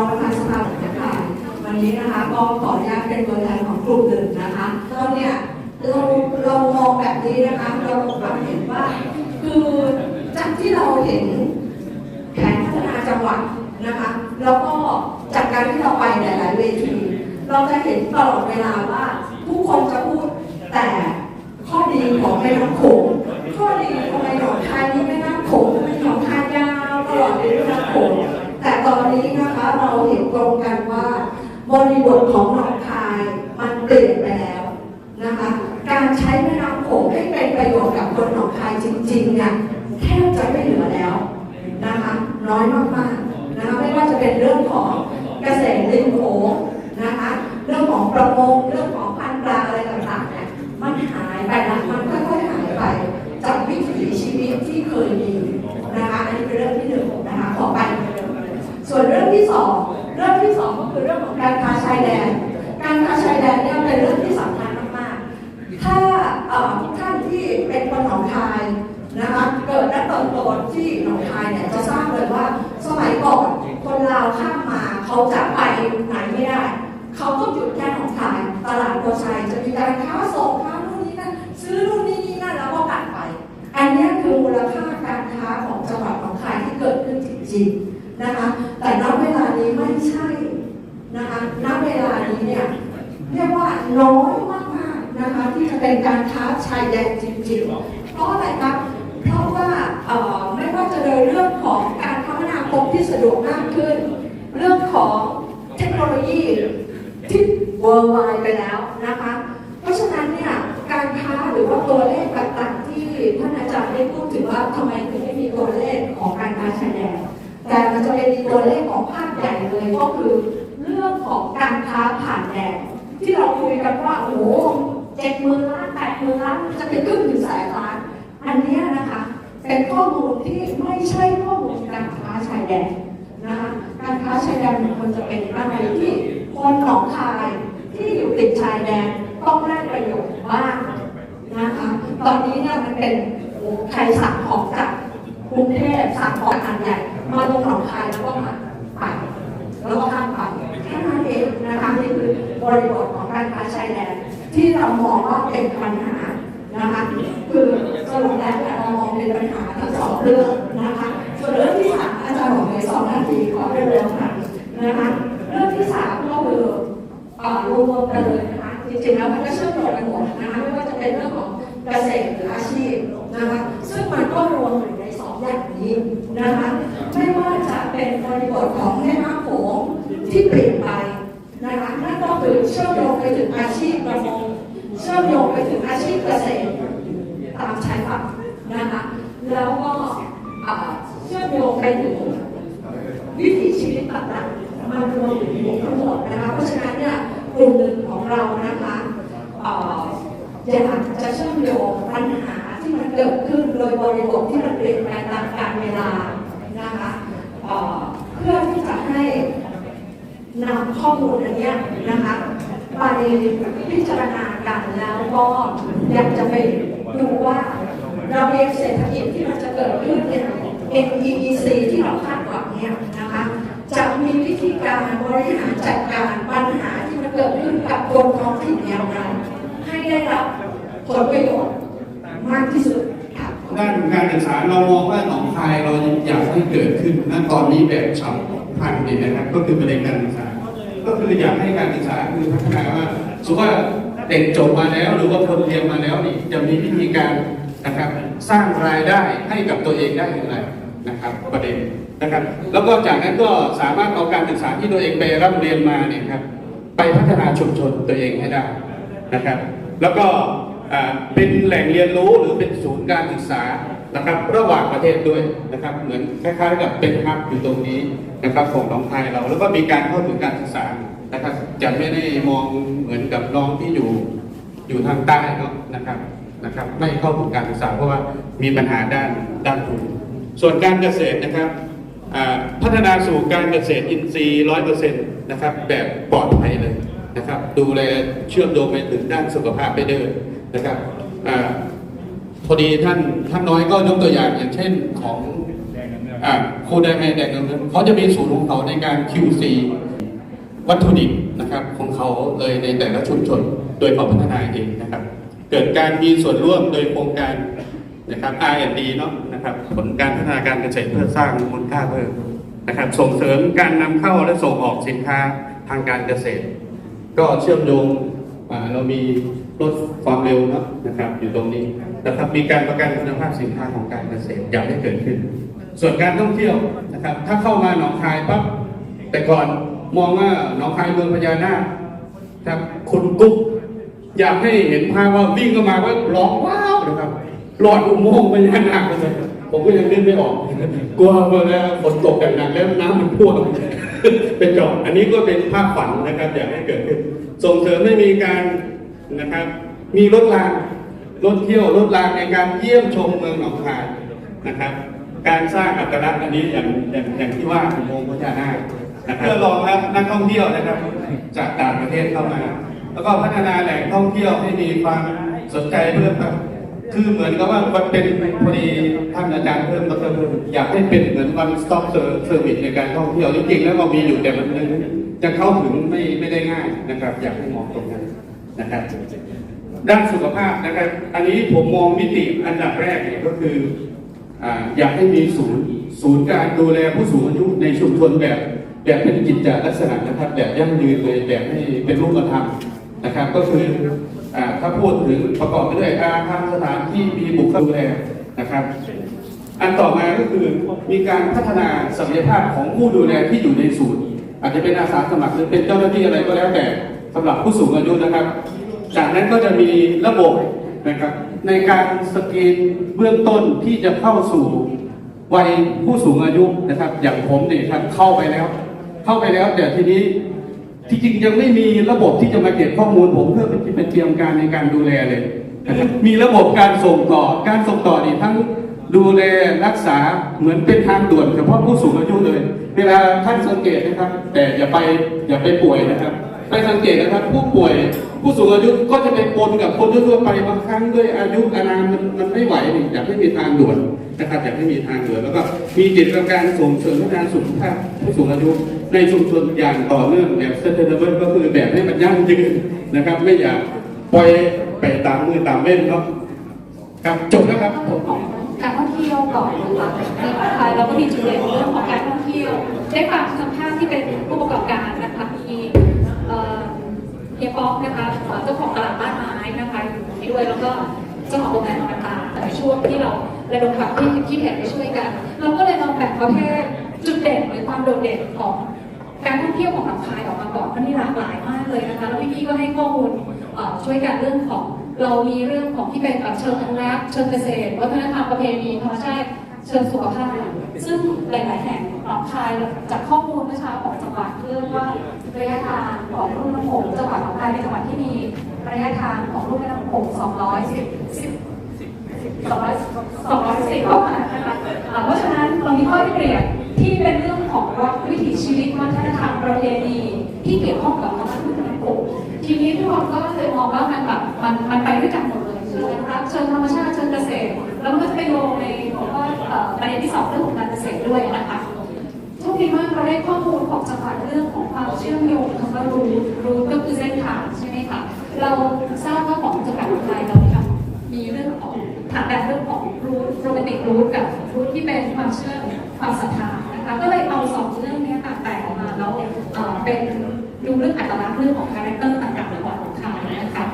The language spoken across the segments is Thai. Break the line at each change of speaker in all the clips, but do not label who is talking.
องประธานสภานะคะวันนี้นะคะก็ขออนุญาตเป็นตัวแทนของกลุ่มหนึ่งนะคะเราเนี่ยเราเรามองแบบนี้นะคะเราเราเห็นว่าคือจากที่เราเห็นแผนพัฒนาจังหวัดนะคะ แล้วก็จากการที่เราไปหลายๆเวทีเราจะเห็นตลอดเวลาว่าผู้คนจะพูดแต่ข้อดีของแม่น้ำโขงข้อดีทำไมหนองคายนี่แม่น้ำโขงทำไมหนองคายยาวตลอดเลยแม่น้ำโขง แต่ตอนนี้นะคะเราเห็นตรงกันว่า บริบทของหนองคายมันเปลี่ยนไปแล้วนะคะ การใช้แม่น้ำโขงให้เป็นประโยชน์กับคนหนองคายจริงๆเนี่ยแทบจะไม่เหลือแล้วนะคะ น้อยมากๆนะคะไม่ว่าจะเป็นเรื่องของเกษตรริมโขงนะคะ เรื่องของประมงเรื่องของพันธุ์ปลาอะไรต่างๆเนี่ยมันหายไปนะมันค่อยๆหายไปจากวิถีชีวิตที่เคยมีนะคะอันนี้เป็นเรื่องที่หนึ่งนะคะขอไปส่วนเรื่องที่สองเรื่องที่สองก็ คือเรื่องของการค้าชายแดน การค้าชายแดนเนี่ยเป็นเรื่องที่สำคัญมากๆ ถ้าทุกท่านที่เป็นคนหนองคายนะคะเกิดและเติบโตที่หนองคายเนี่ยจะทราบเลยว่าสมัยก่อนคนลาวข้ามมาเขาจะไปไหนไม่ได้ เขาก็หยุดแค่หนองคาย ตลาดโพชัยจะมีการค้าส่งค้านู่นนี่นั่นซื้อนู่นนี่นี่นั่นแล้วก็กลับไป อันนี้คือมูลค่าการค้าของจังหวัดหนองคายที่เกิดขึ้นจริงๆนะคะแต่ณเวลานี้ไม่ใช่ นะคะณเวลานี้เนี่ยเรียกว่าน้อยมากๆนะคะที่จะเป็นการค้าชายแดนจริงๆ เพราะอะไรครับ เพราะว่าไม่ว่าจะโดยเรื่องของการคมนาคมที่สะดวกมากขึ้น เรื่องของเทคโนโลยีที่เวิร์ไวไปแล้วนะคะ เพราะฉะนั้นเนี่ยการค้าหรือว่าตัวเลขต่างๆที่ท่านอาจารย์ได้พูดถึงว่าทำไมถึงไม่มีตัวเลขของการค้าชายแดนแต่มันจะเป็นตัวเลขของภาคใหญ่เลยก็คือ เรื่องของการค้าผ่านแดนที่เราคุยกันว่าโอ้โหเจ็ดหมื่นล้านแปดหมื่นล้านจะไปขึ้นถึงแสนล้าน อันนี้นะคะ เป็นข้อมูลที่ไม่ใช่ข้อมูลการค้าชายแดนนะคะการค้าชายแดนมันควรจะเป็นอะไรที่คนหนองคายที่อยู่ติดชายแดนต้องได้ประโยชน์บ้างนะคะตอนนี้เนี่ยมันเป็นโอ้ใครสั่งของจากกรุงเทพสั่งของอันใหญ่มาลงหนองคายแล้วก็มาไปแล้วก็ข้ามไป นั้นเองนะคะนี่คือบริบทของการค้าชายแดนที่เรามองว่าเป็นปัญหานะคะคือสรุปแล้วเรามองเป็นปัญหาทั้งสองเรื่องนะคะส่วนเรื่องที่สามอาจารย์บอกในสองนาทีขอเร็วๆค่ะนะคะเรื่องที่สามก็คือต่อรวมๆกันเลยนะคะจริงๆแล้วมันก็เชื่อมโยงกันหมดนะคะไม่ว่าจะเป็นเรื่องของเกษตรหรืออาชีพนะคะซึ่งมันก็รวมอยู่ในสองอย่างนี้นะคะไม่ว่าจะเป็นบริบทของแม่น้ำโขง ที่เปลี่ยนไปนะคะนั่นก็คือเชื่อมโยงไปถึงอาชีพประมงเชื่อมโยงไปถึงอาชีพเกษตรตามชายฝั่งนะคะแล้วก็เอ่อเชื่อมโยงไปถึงวิถีชีวิตต่างๆมันรวมอยู่ในนี้ทั้งหมดนะคะเพราะฉะนั้นเนี่ยกลุ่มหนึ่งของเรานะคะเอ่ออยากจะเชื่อมโยงปัญหาที่มันเกิดขึ้นโดยบริบทที่มันเปลี่ยนแปลงตามกาลเวลานะคะเอ่อเพื่อที่จะให้ นำข้อมูลอันนี้นะคะไปพิจารณากันแล้วก็อยากจะไปดูว่าระเบียบเศรษฐกิจที่มันจะเกิดขึ้นเนี่ย NEEC ที่เราคาดหวังเนี่ยนะคะจะมีวิธีการบริหารจัดการปัญหาที่มันเกิดขึ้นกับคนท้องถิ่นอย่างไรให้ได้รับผลประโยชน์มากที่สุดค่ะ
ด้านการศึกษาเรามองว่าหนองคายเราอยากให้เกิดขึ้นณตอนนี้แบบฉับ พลันนี่นะครับ ก็คือประเด็นการศึกษา ก็คืออยากให้การศึกษาคือพัฒนาว่าสมมติว่าเด็กจบมาแล้ว หรือว่าคนเรียนมาแล้วนี่จะมีวิธีการนะครับ สร้างรายได้ให้กับตัวเองได้อย่างไรนะครับ ประเด็นนะครับ แล้วก็จากนั้นก็สามารถเอาการศึกษาที่ตัวเองไปร่ำเรียนมาเนี่ยครับไปพัฒนาชุมชนตัวเองให้ได้นะครับ แล้วก็เป็นแหล่งเรียนรู้หรือเป็นศูนย์การศึกษา นะครับ ระหว่างประเทศด้วยนะครับ เหมือนคล้ายๆกับเป็นฮับอยู่ตรงนี้นะครับของน้องไทยเรา แล้วก็มีการเข้าถึงการศึกษานะครับ จะไม่ได้มองเหมือนกับน้องที่อยู่อยู่ทางใต้เนาะนะครับนะครับ ไม่เข้าถึงการศึกษาเพราะว่ามีปัญหาด้านด้านทุนส่วนการเกษตรนะครับพัฒนาสู่การเกษตรอินทรีย์ร้อยเปอร์เซ็นต์นะครับแบบปลอดภัยเลยนะครับ ดูแลเชื่อมโยงไปถึงด้านสุขภาพไปด้วยนะครับ พอดีท่านท่านน้อยก็ยกตัวอย่างอย่างเช่นของอ่าคูไดแมนแดงเงินเขาจะมีศูนย์ของเขาในการ QC วัตถุดิบนะครับของเขาเลยในแต่ละชุมชนโดยเขาพัฒนาเองนะครับ เกิดการมีส่วนร่วมโดยโครงการนะครับ R&D เนาะนะครับผลการพัฒนาการเกษตรเพื่อสร้างมูลค่าเพิ่มนะครับ ส่งเสริมการนำเข้าและส่งออกสินค้าทางการเกษตร ก็เชื่อมโยงเรามีรถความเร็วเนาะนะครับ อยู่ตรงนี้ นะครับมีการประกันคุณภาพสินค้าของการเกษตรอยากให้เกิดขึ้น ส่วนการท่องเที่ยวนะครับ ถ้าเข้ามาหนองคายปั๊บแต่ก่อนมองว่าหนองคายเมืองพญานาคครับคุณกุ๊กอยากให้เห็นภาพว่าวิ่งเข้ามาว่าร้องว้าวนะครับหลอดอุโมงค์พญานาคเลยผมก็ยังนึกไม่ออก กลัวเวลาฝนตกหนักแล้วน้ำมันท่วมเป็นจอบอันนี้ก็เป็นภาพฝันนะครับ อยากให้เกิดขึ้น ส่งเสริมให้มีการนะครับ มีรถราง รถเที่ยวรถรางในการเยี่ยมชมเมืองหนองคายนะครับ การสร้างอัตลักษณ์อันนี้อย่างอย่างอย่างที่ว่าอุโมงค์พญานาคนะครับเพื่อรองรับนักท่องเที่ยวนะครับ จากต่างประเทศเข้ามา แล้วก็พัฒนาแหล่งท่องเที่ยวให้มีความสนใจเพิ่มครับคือเหมือนกับว่ามันเป็นพอดีท่านอาจารย์เพิ่มดรเพิ่มอยากให้เป็นเหมือน one stop service ในการท่องเที่ยวจริงๆแล้วเรามีอยู่แต่มันจะเข้าถึงไม่ไม่ได้ง่ายนะครับ อยากให้มองตรงนั้นนะครับ ด้านสุขภาพนะครับ อันนี้ผมมองมิติอันดับแรกเนี่ยก็คือออยากให้มีศูนย์ศูนย์การดูแลผู้สูงอายุในชุมชนแบบแบบเป็นกิจจลักษณะนะครับ แบบยั่งยืนเลยแบบให้เป็นรูปธรรมนะครับ ก็คืออถ้าพูดถึงประกอบไปด้วยอาคารสถานที่มีบุคคลดูแลนะครับ อันต่อมาก็คือมีการพัฒนาศักยภาพของผู้ดูแลที่อยู่ในศูนย์ อาจจะเป็นอาสาสมัครหรือเป็นเจ้าหน้าที่อะไรก็แล้วแต่สำหรับผู้สูงอายุนะครับ จากนั้นก็จะมีระบบนะครับในการสกรีนเบื้องต้นที่จะเข้าสู่วัยผู้สูงอายุนะครับ อย่างผมเนี่ยครับเข้าไปแล้ว เข้าไปแล้วแต่ทีนี้ที่จริงยังไม่มีระบบที่จะมาเก็บข้อมูลผมเพื่อเป็นเป็นเตรียมการในการดูแลเลยมีระบบการส่งต่อ การส่งต่อนี่ทั้งดูแลรักษาเหมือนเป็นทางด่วนเฉพาะผู้สูงอายุเลย เวลาท่านสังเกตนะครับ แต่อย่าไปอย่าไปป่วยนะครับ ไปสังเกตนะครับผู้ป่วย ผู้สูงอายุก็จะไปปนกับคนทั่วๆไปบางครั้งด้วยอายุอานามมันมันไม่ไหวนี่อยากให้มีทางด่วนนะครับอยากให้มีทางด่วนแล้วก็มีกิจกรรมส่งเสริมพัฒนาสุขภาพผู้สูงอายุในชุมชนอย่างต่อเนื่องแบบ sustainable ก็คือแบบให้มันยั่งยืนนะครับ ไม่อยากปล่อยไปตามมือตามเล่นเนาะครับจบแล้วครับ
การท่องเที่ยวก่อนนะคะในประเทศไทยเราก็มีจุดเด่นเรื่องของการท่องเที่ยวได้ฟังทางภาคที่เป็นผู้ประกอบการ เฮียป๊อกนะคะเจ้าของตลาดบ้านไม้นะคะอยู่ในด้วยแล้วก็เจ้าของโรงแรมต่างๆในช่วงที่เราระดมความที่ที่เห็นไปช่วยกัน เราก็เลยลองแบ่งประเภทจุดเด่นหรือความโดดเด่นของการท่องเที่ยวของหนองคายออกมาก่อนมันมีหลากหลายมากเลยนะคะแล้วพี่ๆก็ให้ข้อมูลช่วยกันเรื่องของเรามีเรื่องของที่เป็นเชิงอนุรักษ์เชิงเกษตรวัฒนธรรมประเพณีธรรมชาติเชิงสุขภาพซึ่งหลาย ๆ แห่งหนองคายจากข้อมูลเมื่อเช้าของจังหวัดเรื่องว่า ระยะทางของรุ่มน้ำโขงจังหวัดหนองคายเป็นจังหวัดที่มีระยะทางของรุ่มน้ำโขง210 200 210กว่านะคะอ่าเพราะฉะนั้นเรามีข้อที่เปรียบที่เป็นเรื่องของวิถีชีวิตวัฒนธรรมประเพณีที่เกี่ยวข้องกับวัฒนธรรมแม่น้ำโขงทีนี้ทุกคนก็เลยมองว่ามันแบบมันมันไปด้วยกันหมดเลยเชิงอนุรักษ์เชิงธรรมชาติเชิงเกษตร แล้วมันก็จะไปโยงในหัวข้อเอ่อประเด็นที่สองเรื่องของการเกษตรด้วยนะคะ โชคดีมากเราได้ข้อมูลของจังหวัดเรื่องของความเชื่อมโยงคำว่ารูทรูทก็คือเส้นทางใช่ไหมคะเราทราบว่าของจังหวัดอุทัยเราทำมีเรื่องของฐานแบบเรื่องของรูโรแมนติกรูทกับรูทที่เป็นความเชื่อความศรัทธานะคะก็เลยเอาสองเรื่องนี้ต่างแตกออกมาแล้วเป็นดูเรื่องอัตลักษณ์เรื่องของคาแรคเตอร์ต่างๆของของเขานะคะ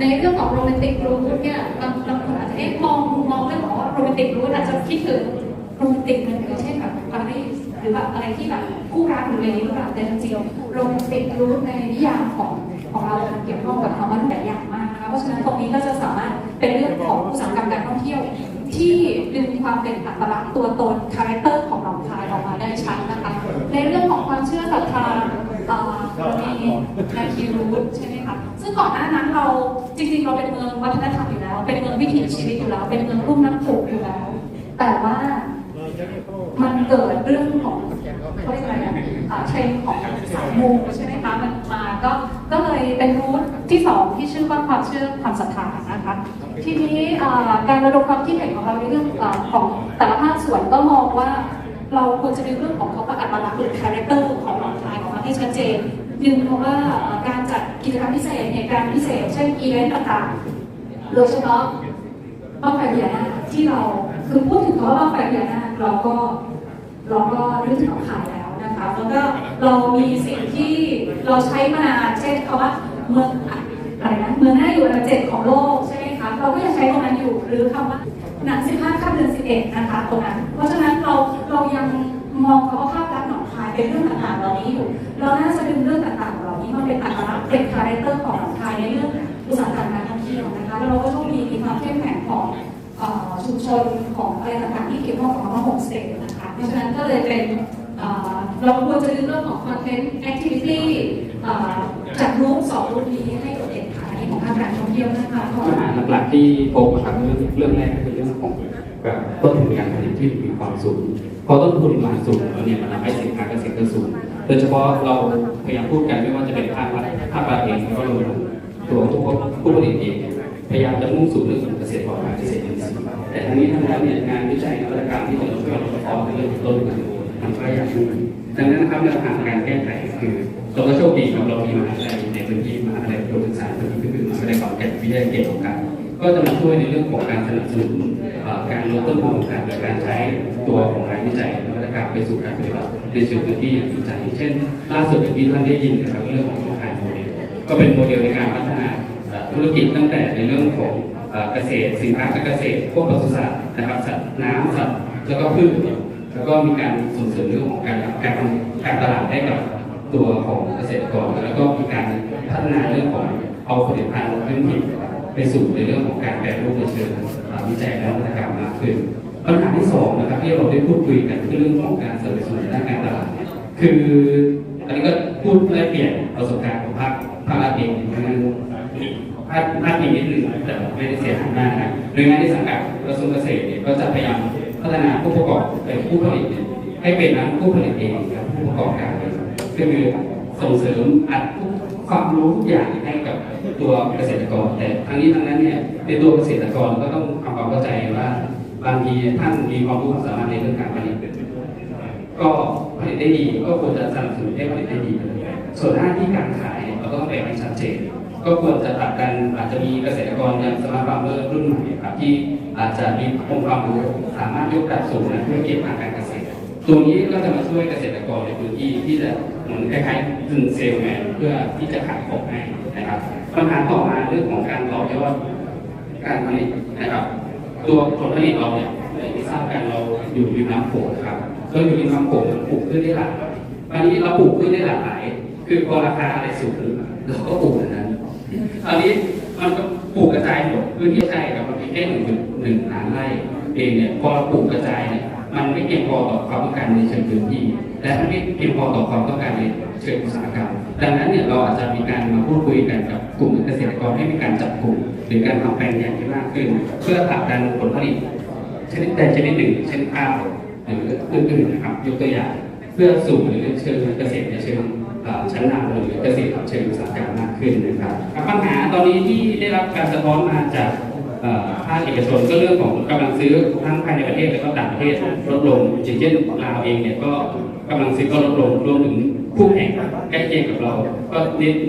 ในเรื่องของโรแมนติกรูทเนี่ยบางบางคนอาจจะเอ๊ะมองมองเรื่องของโรแมนติกรูทอาจจะคิดถึงโรแมนติกมันอย่างเช่นแบบปารีส รือแบบอะไรที่แบบคู่รักหรืออะไรนี้หรือเปล่าแต่จริงๆโรแมนติกรู้ในนิยามของของเรามันเกี่ยวข้องกับคำว่าหลายอย่างมากนะคะเพราะฉะนั้นตรงนี้ก็จะสามารถเป็นเรื่องของอุตสาหกรรมการท่องเที่ยว ที่ดึงความเป็นอัตลักษณ์ตัวตนคาแรคเตอร์ของหนองคายออกมาได้ชัดนะคะในเรื่องของความเชื่อศรัทธาเอ่อเรามีนาคีรูทใช่ไหมคะซึ่งก่อนหน้านั้นเราจริงๆ เราเป็นเมืองวัฒนธรรมอยู่แล้ว เป็นเมืองวิถีชีวิตอยู่แล้ว เป็นเมืองรุ่มน้ำโขงอยู่แล้ว แต่ว่า มันเกิดเรื่องของเขาเรียกอะไรอ่าเทรนด์ของสายมูใช่ไหมคะมันมาก็ก็เลยเป็นรูทที่สองที่ชื่อว่าความเชื่อความศรัทธานะคะทีนี้การระดมความคิดเห็นของเราในเรื่องของแต่ละภาคส่วนก็มองว่าเราควรจะดูเรื่องของเขาประอัตลักษณ์หรือคาแรคเตอร์ของหนองคายออกมาให้ชัดเจนดึงเพราะว่าการจัดกิจกรรมพิเศษเหตุการณ์พิเศษ เช่นอีเวนต์ต่างๆโดยเฉพาะ บ้างไฟพญานาคที่เราคือพูดถึงคำว่าบ้างไฟพญานาคเราก็เราก็นึกถึงหนองคายแล้วนะคะแล้วก็เรามีสิ่งที่เราใช้มานานเช่นคำว่าเมืองอะไรนะเมืองหน้าอยู่อันดับเจ็ดของโลกใช่ไหมคะเราก็ยังใช้ตรงนั้นอยู่หรือคำว่าหนัง15ข้ามเดือน11นะคะตรงนั้น เพราะฉะนั้นเราเรายังมองคำว่าภาพลักษณ์หนองคายเป็นเรื่องต่างๆเหล่านี้อยู่ เราน่าจะดึงเรื่องต่างๆเหล่านี้มาเป็นอัตลักษณ์เป็นคาแรคเตอร์ของหนองคายในเรื่อง อุตสาหกรรมการท่องเที่ยวนะคะ แล้วเราก็ต้องมีมีความเข้มแข็งของชุมชนของอะไรต่างๆที่เกี่ยวข้องกับคำว่าโฮมสเตย์นะคะ เพราะฉะนั้นก็เลยเป็นเราควรจะดึงเรื่องของคอนเทนต์แอคทิวิตี้จากรูปสองรูปนี้ให้โดดเด่นค่ะอันของภาคการท่องเที่ยวนะคะ
ปัญหาหลักๆที่พบนะครับเรื่องเรื่องแรกก็คือเรื่องของต้นทุนการผลิตที่มีความสูงพอต้นทุนมันสูงแล้วเนี่ยมันทำให้สินค้าเกษตรก็สูงโดยเฉพาะเราพยายามพูดกันไม่ว่าจะเป็นภาครัฐภาครัฐเองก็รวม ตัวผู้ผู้ผลิตเองพยายามจะมุ่งสู่เรื่องของเกษตรปลอดภัยเกษตรอินทรีย์แต่ทั้งนี้ทั้งนั้นเนี่ยงานวิจัยนวัตกรรมที่จะช่วยลดข้อในเรื่องของต้นทุนมันก็ยากขึ้นดังนั้นนะครับแนวทางการแก้ไขคือเราก็โชคดีครับเรามีมหาวิทยาลัยในพื้นที่มหาวิทยาลัยอุดมศึกษาพื้นที่ก็คือมาวิทยาลัยขอนแก่นวิทยาเขตของการก็จะมาช่วยในเรื่องของการสนับสนุนการลดต้นทุนของการโดยการใช้ตัวของงานวิจัยนวัตกรรมไปสู่การปฏิบัติในเชิงพื้นที่อย่างจริงจังเช่น ล่าสุดที่ท่านได้ยินนะครับเรื่องของ ก็เป็นโมเดลในการพัฒนาธุรกิจตั้งแต่ในเรื่องของเกษตรสินค้าเกษตรพวกปศุสัตว์นะครับสัตว์น้ำสัตว์แล้วก็พืชแล้วก็มีการส่งเสริมเรื่องของการการการตลาดให้กับตัวของเกษตรกร แล้วก็มีการพัฒนาเรื่องของเอาผลิตภัณฑ์พื้นถิ่นไปสู่ในเรื่องของการแปรรูปในเชิงวิจัยและนวัตกรรมมากขึ้นปัญหาที่สองนะครับที่เราได้พูดคุยกันคือเรื่องของการสนับสนุนด้านการตลาด คืออันนี้ก็พูดได้เปลี่ยนประสบการณ์ ของภาคภาครัฐเองคือภาคภาคเองนิดนึงแต่ไม่ได้เสียหายมากนะโดยงานที่สังกัดกระทรวงเกษตรเนี่ยก็จะพยายามพัฒนาผู้ประกอบเอ่อผู้ผลิตเนี่ยให้เป็นทั้งผู้ผลิตเองและผู้ประกอบการเองก็คือส่งเสริมอัดความรู้ทุกอย่างให้กับตัวเกษตรกร แต่ทั้งนี้ทั้งนั้นเนี่ยในตัวเกษตรกรก็ต้องทำความเข้าใจว่าบางทีท่านมีความรู้ความสามารถในเรื่องการผลิตก็ผลิตได้ดีก็ควรจะสนับสนุนให้ผลิตได้ดีส่วนหน้าที่การขาย เราก็ต้องแบ่งให้ชัดเจน ก็ควรจะตัดกันอาจจะมีเกษตรกรอย่างสมาร์ทฟาร์มเมอร์รุ่นใหม่ครับที่อาจจะมีองค์ความรู้สามารถยกระดับสู่ในธุรกิจทางการเกษตร ตัวนี้ก็จะมาช่วยเกษตรกรในพื้นที่ที่จะเหมือนคล้ายๆถึงเซลแมนเพื่อที่จะขายของให้นะครับปัญหาต่อมาเรื่องของการต่อยอดการผลิตนะครับ ตัวผลผลิตเราเนี่ยที่ทราบกันเราอยู่ริมน้ำโขงครับเราอยู่ริมน้ำโขงปลูกพืชได้หลากหลายตอนนี้เราปลูกพืชได้หลากหลาย คือพอราคาอะไรสูงขึ้นเราก็ปลูกแบบนั้นตอนนี้มันก็ปลูกกระจายหมดพื้นที่ใช่ครับมันมีแค่หนึ่งหนึ่งล้านไร่เองเนี่ยพอเราปลูกกระจายเนี่ยมันไม่เพียงพอต่อความต้องการในเชิงพื้นที่ และมันไม่เพียงพอต่อความต้องการในเชิงอุตสาหกรรม ดังนั้นเนี่ยเราอาจจะมีการมาพูดคุยกันกับกลุ่มเกษตรกรให้มีการจับกลุ่มหรือการทำแปลงใหญ่ที่มากขึ้น เพื่อผลักดันผลผลิตชนิดใดชนิดหนึ่งเช่นข้าวหรืออื่นๆนะครับยกตัวอย่างเพื่อสู่หรือเชิงเกษตรในเชิง ชั้นนำหรือเกษตรเชิงอุตสาหกรรมมากขึ้นนะครับปัญหาตอนนี้ที่ได้รับการสะท้อนมาจากภาคเอกชนก็เรื่องของกำลังซื้อทั้งภายในประเทศและก็ต่างประเทศลดลงอย่างเช่นลาวเองเนี่ยก็กำลังซื้อก็ลดลงรวมถึงผู้แข่งใกล้เคียงกับเรา ก็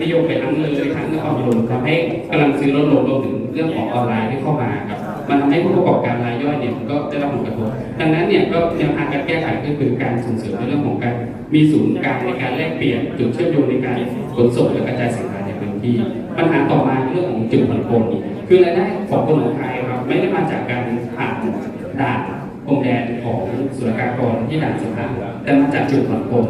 นิยมไปทั้งเลยทั้งนครพนมทำให้กำลังซื้อลดลงรวมถึงเรื่องของออนไลน์ที่เข้ามาครับ มันทำให้ผู้ประกอบการรายย่อยเนี่ยก็ได้รับผลกระทบดังนั้นเนี่ยก็แนวทางการแก้ไขก็คือการส่งเสริมในเรื่องของการมีศูนย์กลางในการแลกเปลี่ยนจุดเชื่อมโยงในการขนส่งและกระจายสินค้าในพื้นที่ ปัญหาต่อมาเรื่องของจุดผ่อนปลนคือรายได้ของคนของไทยครับไม่ได้มาจากการผ่านด่านพรมแดนของศุลการกรที่ด่านสุดท้ายแต่มาจากจุดผ่อนปลน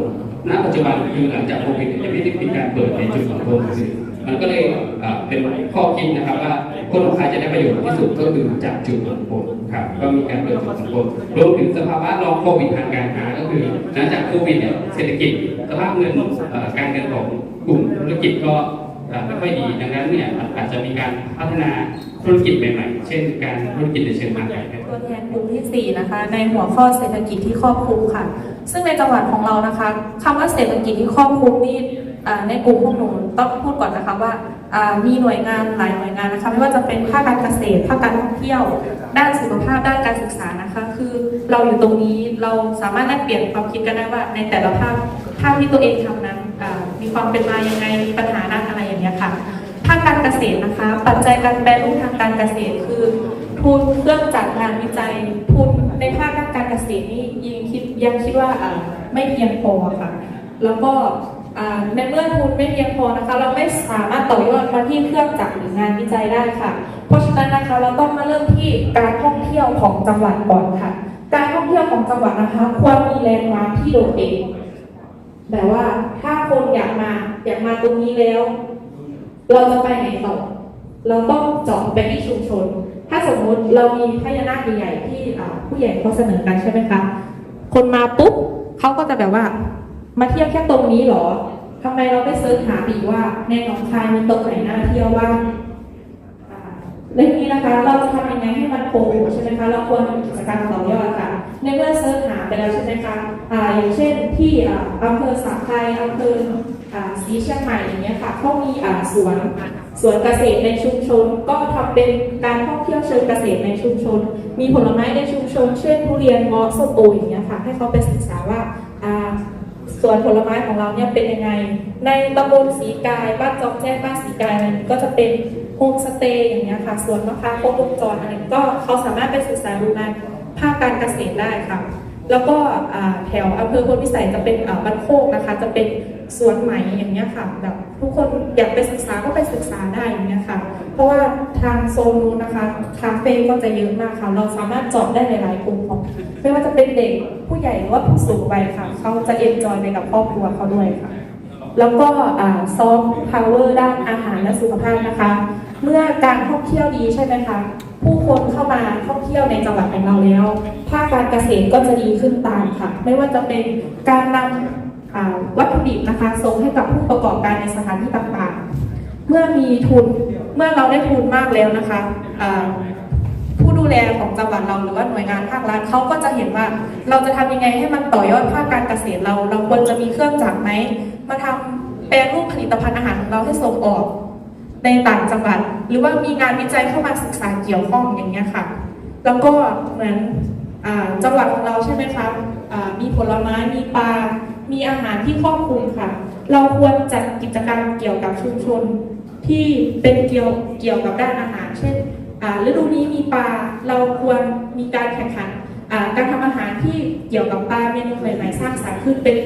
ณปัจจุบันคือหลังจากโควิดยังไม่ได้มีการเปิดในจุดผ่อนปลนคือ มันก็เลยเอ่อเป็นข้อคิดนะครับว่าคนของไทยจะได้ประโยชน์ที่สุดก็คือจากจุดผ่อนปลนครับก็มีการเปิดจุดผ่อนปลนรวมถึงสภาวะรองโควิดทางการค้าก็คือหลังจากโควิดเนี่ยเศรษฐกิจสภาพเงินเอ่อการเงินของกลุ่มธุรกิจก็เอ่อไม่ค่อยดีดังนั้นเนี่ยมันอาจจะมีการพัฒนาธุรกิจใหม่ๆ เช่น การธุรกิจในเชิงทางการเงิน
ตัวแทนกลุ่มที่ 4 นะคะ ในหัวข้อเศรษฐกิจที่ครอบคลุมค่ะ ซึ่งในจังหวัดของเรานะคะคำว่าเศรษฐกิจที่ครอบคลุมนี่อ่า ในกลุ่มพวกหนูต้องพูดก่อนนะคะว่าอ่ามีหน่วยงานหลายหน่วยงานนะคะไม่ว่าจะเป็นภาคการเกษตรภาคการท่องเที่ยว ด้านสุขภาพด้านการศึกษานะคะ คือเราอยู่ตรงนี้เราสามารถแลกเปลี่ยนความคิดกันได้ว่า ในแต่ละภาคภาคที่ตัวเองทำนั้นอ่ามีความเป็นมายังไงมีปัญหาด้านอะไรอย่างเงี้ยค่ะภาคการเกษตรนะคะ ปัจจัยการแปรรูปทางการเกษตรคือทุนเครื่องจักรงานวิจัยทุนในภาคด้านการเกษตรนี่ยังคิดยังคิดว่าอ่าไม่เพียงพอค่ะ แล้วก็อ่า ในเมื่อทุนไม่เพียงพอนะคะ เราไม่สามารถต่อยอดมาที่เครื่องจักรหรืองานวิจัยได้ค่ะ เพราะฉะนั้นนะคะเราต้องมาเริ่มที่การท่องเที่ยวของจังหวัดก่อนค่ะ การท่องเที่ยวของจังหวัดนะคะ ควรมีแลนด์มาร์คที่โดดเด่นแต่ว่าถ้าคนอยากมาอยากมาตรงนี้แล้ว เราจะไปไหนต่อ เราต้องเจาะไปที่ชุมชน ถ้าสมมุติเรามีพญานาคใหญ่ๆที่ผู้ใหญ่เขาเสนอกันใช่ไหมคะคนมาปุ๊บเขาก็จะแบบว่า มาเที่ยวแค่ตรงนี้หรอทำไมเราไม่เซิร์ชหาอีกว่าในหนองคายมีตรงไหนน่าเที่ยวบ้างอ่าเรื่องนี้นะคะเราจะทำยังไงให้มันคงอยู่ใช่ไหมคะเราควรมีกิจกรรมต่อยอดค่ะในเมื่อเซิร์ชหาไปแล้วใช่ไหมคะอ่าอย่างเช่นที่อ่าอำเภอสาไครอำเภออ่าสีเชียงใหม่อย่างเงี้ยค่ะเขามีอ่าสวนสวนเกษตรในชุมชน ก็ทำเป็นการท่องเที่ยวเชิงเกษตรในชุมชน มีผลไม้ในชุมชน เช่นทุเรียนเงาะส้มโออย่างเงี้ยค่ะให้เขาไปศึกษาว่า สวนผลไม้ของเราเนี่ยเป็นยังไง ในตำบลสีกาย บ้านจอมแจ้งบ้านสีกายอะไรนี้ก็จะเป็นโฮมสเตย์อย่างเงี้ยค่ะสวนมะพร้าวครบวงจรอะไรก็เขาสามารถไปศึกษาดูงานภาคการเกษตรได้ค่ะ แล้วก็แถวอำเภอพลพิสัยจะเป็นบ้านโคกนะคะ จะเป็น สวนไหมอย่างเงี้ยค่ะแบบทุกคนอยากไปศึกษาก็ไปศึกษาได้อย่างเงี้ยค่ะ เพราะว่าทางโซนนู้นนะคะคาเฟ่ก็จะเยอะมากค่ะ เราสามารถจาะได้หลายๆกลุ่มของไม่ว่าจะเป็นเด็กผู้ใหญ่หรือว่าผู้สูงวัยค่ะเขาจะเอ็นจอยไปกับครอบครัวเขาด้วยค่ะ แล้วก็ซอฟต์พาวเวอร์ด้านอาหารและสุขภาพนะคะ เมื่อการท่องเที่ยวดีใช่ไหมคะผู้คนเข้ามาท่องเที่ยวในจังหวัดของเราแล้วภาคการเกษตรก็จะดีขึ้นตามค่ะ ไม่ว่าจะเป็นการนำอ่า วัตถุดิบนะคะส่งให้กับผู้ประกอบการในสถานที่ต่างๆ เมื่อมีทุนเมื่อเราได้ทุนมากแล้วนะคะผู้ดูแลของจังหวัดเราหรือว่าหน่วยงานภาครัฐเขาก็จะเห็นว่าเราจะทำยังไงให้มันต่อยอดภาคการเกษตรเรา เราควรจะมีเครื่องจักรไหมมาทำแปรรูปผลิตภัณฑ์อาหารของเราให้ส่งออกในต่างจังหวัด หรือว่ามีงานวิจัยเข้ามาศึกษาเกี่ยวข้องอย่างเงี้ยค่ะ แล้วก็เหมือนอจังหวัดของเราใช่ไหมคะมีผลไม้มีปลา มีอาหารที่ครอบคลุมค่ะ เราควรจัดกิจกรรมเกี่ยวกับชุมชน ที่เป็นเกี่ยวเกี่ยวกับด้านอาหาร เช่นฤดูนี้มีปลา เราควรมีการแข่งขันการทำอาหารที่เกี่ยวกับปลาเมนูใหม่ๆสร้างสรรค์ขึ้นเป็น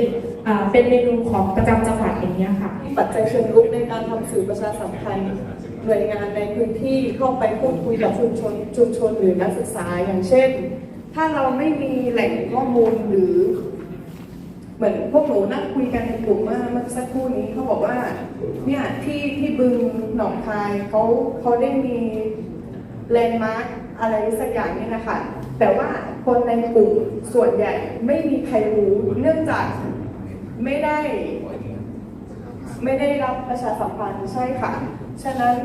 เป็นเมนูของประจำจังหวัดอย่างเงี้ยค่ะ
ปัจจัยเชิงรุกในการทำสื่อประชาสัมพันธ์หน่วยงานในพื้นที่เข้าไปพูดคุยกับชุมชนชุมชนหรือนักศึกษาอย่างเช่น ถ้าเราไม่มีแหล่งข้อมูลหรือ เหมือนพวกหนูนั่งคุยกันในกลุ่มเมื่อเมื่อสักครู่นี้เขาบอกว่าเนี่ยที่ที่บึงหนองคายเขาเขาได้มีแลนด์มาร์คอะไรสักอย่างนี่นะคะแต่ว่าคนในกลุ่มส่วนใหญ่ไม่มีใครรู้เนื่องจากไม่ได้ ไม่ได้รับประชาสัมพันธ์ใช่ค่ะ ฉะนั้น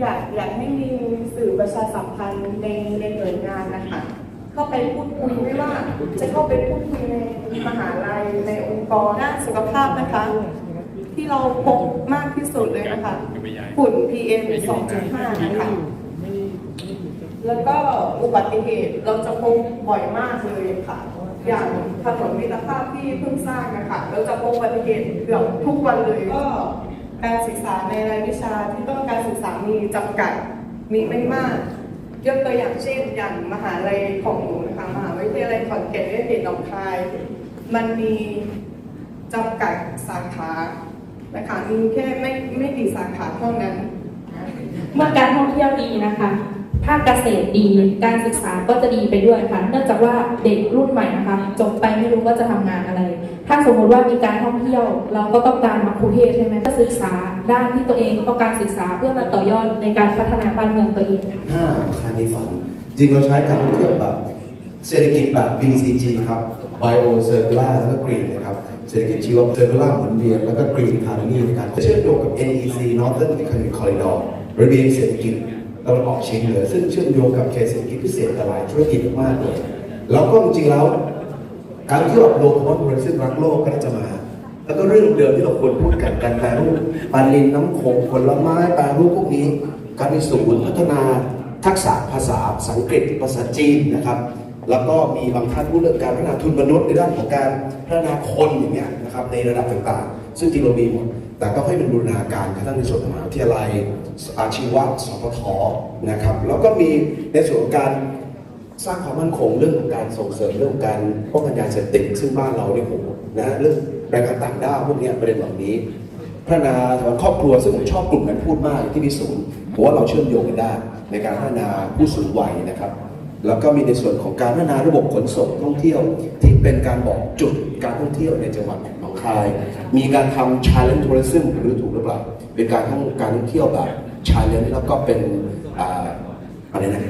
อยากอยากให้มีสื่อประชาสัมพันธ์ในในหน่วยงานนะคะ เข้าไปพูดคุยไม่ว่า จะเข้าไปพูดคุยในมหาลัยในองค์กรด้านสุขภาพนะคะ ที่เราพบมากที่สุดเลยนะคะฝุ่น PM 2.5 นะคะแล้วก็อุบัติเหตุเราจะพบบ่อยมากเลยค่ะ อย่างถนนมิตรภาพที่เพิ่งสร้างนะคะเราจะพบอุบัติเหตุเกือบทุกวันเลยก็การศึกษาในรายวิชาที่ต้องการศึกษามีจำกัดมีไม่มาก ยกตัวอย่างเช่นอย่างมหาลัยของหนูนะคะมหาวิทยาลัยขอนแก่นและเด็กหนองคาย มันมีจำกัดสาขานะคะมีแค่ไม่ไม่กี่สาขาเท่านั้น
เมื่อการท่องเที่ยวดีนะคะภาคเกษตรดีการศึกษาก็จะดีไปด้วยค่ะ เนื่องจากว่าเด็กรุ่นใหม่นะคะจบไปไม่รู้ว่าจะทำงานอะไร ถ้าสมมติว่ามีการท่องเที่ยว เราก็ต้องการมาคุเทศใช่ไหมก็ศึกษาด้านที่ตัวเองต้องการศึกษาเพื่อมาต่อยอดในการพัฒนาบ้านเมืองตัวเอง
ห้าคารในฝันจริงเราใช้การท่องเที่ยวแบบเศรษฐกิจแบบ BCG ครับ Bio Circular แล้วก็ Green นะครับเศรษฐกิจชีว Circular หมุนเวียนแล้วก็ Green Economy ในการเชื่อมโยงกับ NEC Northern Economic Corridor ระเบียงเศรษฐกิจตะวันออกเฉียงเหนือซึ่งเชื่อมโยงกับเขตเศรษฐกิจพิเศษหลายธุรกิจมากเลยแล้วก็จริงแล้ว การที่แบบโลกคอมมูนิซึ่งรักโลกก็จะมา แล้วก็เรื่องเดิมที่เราควรพูดกันการแปรรูปปลาลินน้ำโขงผลไม้แปรรูปพวกนี้ การมีศูนย์พัฒนาทักษะภาษาภาษาอังกฤษภาษาจีนนะครับ แล้วก็มีบางท่านพูดเรื่องการพัฒนาทุนมนุษย์ในด้านของการพัฒนาคนอย่างเงี้ยนะครับในระดับต่างๆ ซึ่งจริงเรามีหมดแต่ก็ให้เป็นบูรณาการทั้งในส่วนของมหาวิทยาลัยอาชีวะสพทนะครับ แล้วก็มีในส่วนของการ สร้างความมั่นคงเรื่องของการส่งเสริมเรื่องของการป้องกันยาเสพติดซึ่งบ้านเราเนี่ยโหนะเรื่องแรงงานต่างด้าวพวกนี้ประเด็นเหล่านี้พัฒนาครอบครัวซึ่งผมชอบกลุ่มนั้นพูดมากที่มีศูนย์เพราะว่าเราเชื่อมโยงกันได้ในการพัฒนาผู้สูงวัยนะครับ แล้วก็มีในส่วนของการพัฒนาระบบขนส่งท่องเที่ยว ที่เป็นการบอกจุดการท่องเที่ยวในจังหวัดหนองคาย มีการทำ challenge tourism หรือถูกหรือเปล่าเป็นการท่องการท่องเที่ยวแบบ challenge แล้วก็เป็นอะไรนะ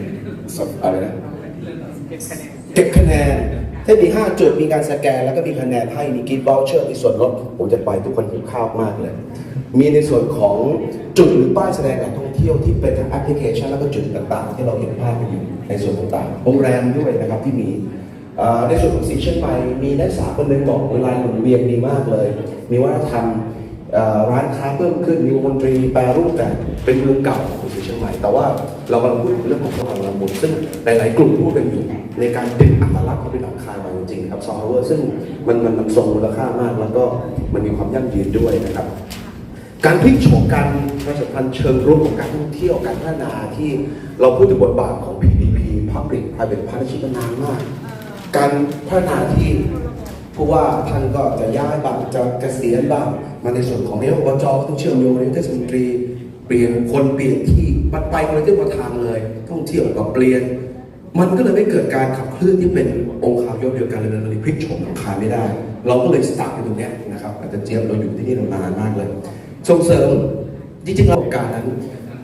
อะไรนะ เก็บคะแนนถ้ามี5จุดมีการสแกนแล้วก็มีคะแนนให้มีกิฟต์วอลเชอร์มีส่วนลดผมจะไปทุกคนหิวข้าวมากเลย มีในส่วนของจุดหรือป้ายแสดงการท่องเที่ยวที่เป็นทั้งแอปพลิเคชัน แล้วก็จุดต่างๆ ที่เราเห็นภาพกันอยู่ในส่วนต่างๆโรงแรมด้วยนะครับที่มีในส่วนของสีเชียงใหม่มีนักศึกษาคนหนึ่งบอกเวลาหมุนเวียนดีมากเลย มีวัฒนธรรม ร้านค้าเพิ่มขึ้นมีวงดนตรีแปรรูปแต่เป็นเมืองเก่าของเชียงใหม่แต่ว่าเรากำลังพูดเรื่องของพลังละมุนซึ่งหลาย ๆ กลุ่มพูดกันอยู่ในการดึงอัตลักษณ์ของเป็นหลังคายมาจริงๆครับซอฟต์แวร์ซึ่งมันมันมันทรงมูลค่ามาก แล้วก็มันมีความยั่งยืนด้วยนะครับ การพลิกโฉมการประชาพันธ์เชิงรุกของการท่องเที่ยวการพัฒนาที่เราพูดถึงบทบาทของ PPP Public Private Partnership มานานมาก การพัฒนาที่ผู้ว่าท่านก็จะย้ายบ้างจะเกษียณบ้าง มาในส่วนของนายกอบจก็ต้องเชื่อมโยงนายกเทศมนตรี เปลี่ยนคนเปลี่ยนที่มันไปคนละทิศคนละทางเลยท่องเที่ยวก็เปลี่ยน มันก็เลยไม่เกิดการขับเคลื่อนที่เป็นองค์คาวยกเดียวกันเลยมันเลยพลิกโฉมของคาไม่ได้ เราก็เลยสตาร์ทอยู่ตรงนี้นะครับอาจารย์เจี๊ยบเราอยู่ที่นี่เรานานมากเลย ส่งเสริมจริงๆเราการนั้น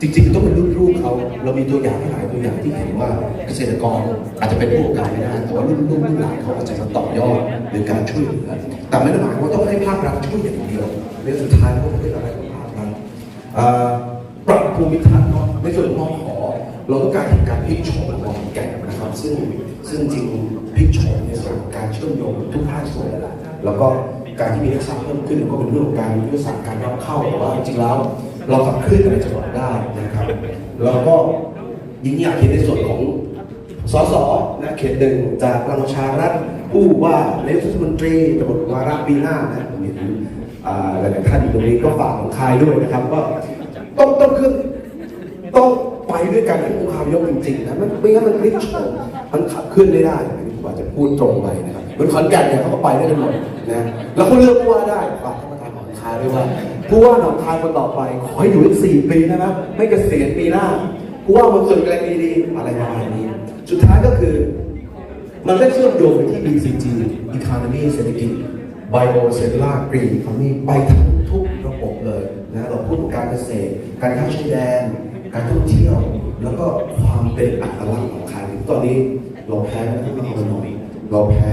จริงๆต้องเป็นรุ่นลูกเขาเรามีตัวอย่างหลายตัวอย่างที่เห็นว่าเกษตรกรอาจจะเป็นผู้ประกอบการไม่ได้แต่ว่ารุ่นลูกรุ่นหลานเขาอาจจะต่อยอดหรือการช่วยเหลือแต่ไม่ได้หมายว่าต้องให้ภาครัฐช่วยอย่างเดียวในสุดท้ายเขาไม่ได้อะไรของภาครัฐปรับภูมิทัศน์เนาะในส่วนของมขเราต้องการเห็นการพลิกโฉมของแก่นนะครับซึ่งซึ่งจริงพลิกโฉมในส่วนของการเชื่อมโยงทุกภาคส่วนแล้วก็การที่มีนักษาเพิ่มขึ้นก็เป็นเรื่องของการยุทธศาสตร์การรับเข้าแต่ว่าจริงแล้ว เราขับเคลื่อนในจังหวัดได้นะครับ แล้วก็ยิ่งอยากเห็นในส่วนของสสนะเขตหนึ่งจากพลังประชารัฐผู้ว่านายกเทศมนตรีตำรวจวาระปีหน้านะผมเห็นหลายๆท่านอยู่ตรงนี้ก็ฝากของคายด้วยนะครับว่าต้องต้องขึ้นต้องไปด้วยกันให้องค์คาพยพจริงๆนะมันไม่งั้นมันพลิกโฉมมันขับเคลื่อนไม่ได้อันนี้ผมอาจจะพูดตรงไปนะครับเหมือนขอนแก่นเนี่ยเขาก็ไปได้กันหมดนะแล้วเขาเลือกผู้ว่าได้ฝากท่านประธานของคายด้วยว่า ผู้ว่าหนองคายคนต่อไป ขอให้อยู่อีกสี่ปีนะครับไม่เกษียณปีหน้าผู้ว่ามันเกิดแกลงดีๆอะไรประมาณนี้ สุดท้ายก็คือ มันได้เชื่อมโยงไปที่ BCG Economy เศรษฐกิจ Bio Cellular Green Economy ไปทั้งทุกระบบเลยนะเราพูดถึงการเกษตร การค้าชายแดน การท่องเที่ยว แล้วก็ความเป็นอัตลักษณ์ของไทยตอนนี้เราแพ้ไม่ได้ไม่ดีกันหน่อยเราแพ้